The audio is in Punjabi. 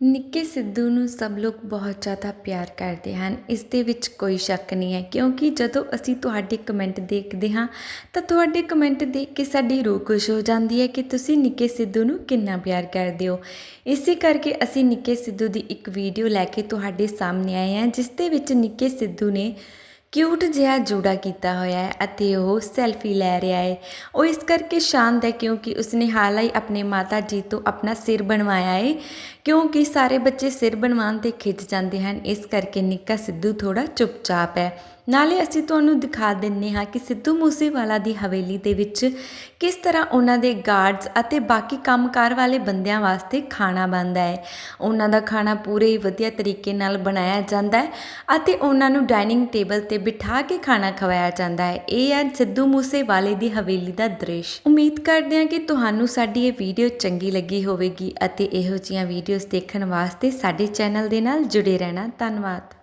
ਨਿੱਕੇ ਸਿੱਧੂ ਨੂੰ ਸਭ ਲੋਕ ਬਹੁਤ ਜ਼ਿਆਦਾ ਪਿਆਰ ਕਰਦੇ ਹਨ। ਇਸ ਦੇ ਵਿੱਚ ਕੋਈ ਸ਼ੱਕ ਨਹੀਂ ਹੈ, ਕਿਉਂਕਿ ਜਦੋਂ ਅਸੀਂ ਤੁਹਾਡੇ ਕਮੈਂਟ ਦੇਖਦੇ ਹਾਂ, ਤਾਂ ਤੁਹਾਡੇ ਕਮੈਂਟ ਦੇਖ ਕੇ ਸਾਡੀ ਰੂਹ ਖੁਸ਼ ਹੋ ਜਾਂਦੀ ਹੈ ਕਿ ਤੁਸੀਂ ਨਿੱਕੇ ਸਿੱਧੂ ਨੂੰ ਕਿੰਨਾ ਪਿਆਰ ਕਰਦੇ ਹੋ। ਇਸੇ ਕਰਕੇ ਅਸੀਂ ਨਿੱਕੇ ਸਿੱਧੂ ਦੀ ਇੱਕ ਵੀਡੀਓ ਲੈ ਕੇ ਤੁਹਾਡੇ ਸਾਹਮਣੇ ਆਏ ਹਾਂ, ਜਿਸ ਦੇ ਵਿੱਚ ਨਿੱਕੇ ਸਿੱਧੂ ਨੇ ਕਿਊਟ ਜਿਹਾ ਜੂੜਾ ਕੀਤਾ ਹੋਇਆ ਹੈ ਅਤੇ ਉਹ ਸੈਲਫੀ ਲੈ ਰਿਹਾ ਹੈ। ਉਹ ਇਸ ਕਰਕੇ ਸ਼ਾਂਤ ਹੈ ਕਿਉਂਕਿ ਉਸਨੇ ਹਾਲ ਹੀ ਆਪਣੇ ਮਾਤਾ ਜੀ ਤੋਂ ਆਪਣਾ ਸਿਰ ਬਣਵਾਇਆ ਹੈ, ਕਿਉਂਕਿ ਸਾਰੇ ਬੱਚੇ ਸਿਰ ਬਣਵਾਉਣ ਤੇ ਖਿੱਚ ਜਾਂਦੇ ਹਨ। ਇਸ ਕਰਕੇ ਨਿੱਕਾ ਸਿੱਧੂ ਥੋੜਾ ਚੁੱਪਚਾਪ ਹੈ। ਨਾਲੇ ਅਸੀਂ ਤੁਹਾਨੂੰ ਦਿਖਾ ਦਿੰਨੇ ਹਾਂ ਕਿ ਸਿੱਧੂ ਮੂਸੇਵਾਲਾ ਦੀ ਹਵੇਲੀ ਦੇ ਵਿੱਚ ਕਿਸ ਤਰ੍ਹਾਂ ਉਹਨਾਂ ਦੇ ਗਾਰਡਸ ਅਤੇ ਬਾਕੀ ਕੰਮਕਾਰ ਵਾਲੇ ਬੰਦਿਆਂ ਵਾਸਤੇ ਖਾਣਾ ਬਣਦਾ ਹੈ। ਉਹਨਾਂ ਦਾ ਖਾਣਾ ਪੂਰੇ ਹੀ ਵਧੀਆ ਤਰੀਕੇ ਨਾਲ ਬਣਾਇਆ ਜਾਂਦਾ ਹੈ ਅਤੇ ਉਹਨਾਂ ਨੂੰ ਡਾਈਨਿੰਗ ਟੇਬਲ ਤੇ ਬਿਠਾ ਕੇ ਖਾਣਾ ਖਵਾਇਆ ਜਾਂਦਾ ਹੈ। ਇਹ ਹੈ ਸਿੱਧੂ ਮੂਸੇਵਾਲੇ ਦੀ ਹਵੇਲੀ ਦਾ ਦ੍ਰਿਸ਼। ਉਮੀਦ ਕਰਦੇ ਹਾਂ ਕਿ ਤੁਹਾਨੂੰ ਸਾਡੀ ਇਹ ਵੀਡੀਓ ਚੰਗੀ ਲੱਗੀ ਹੋਵੇਗੀ ਅਤੇ ਇਹੋ ਜਿਹੀਆਂ ਵੀਡੀਓਜ਼ ਦੇਖਣ ਵਾਸਤੇ ਸਾਡੇ ਚੈਨਲ ਦੇ ਨਾਲ ਜੁੜੇ ਰਹਿਣਾ। ਧੰਨਵਾਦ।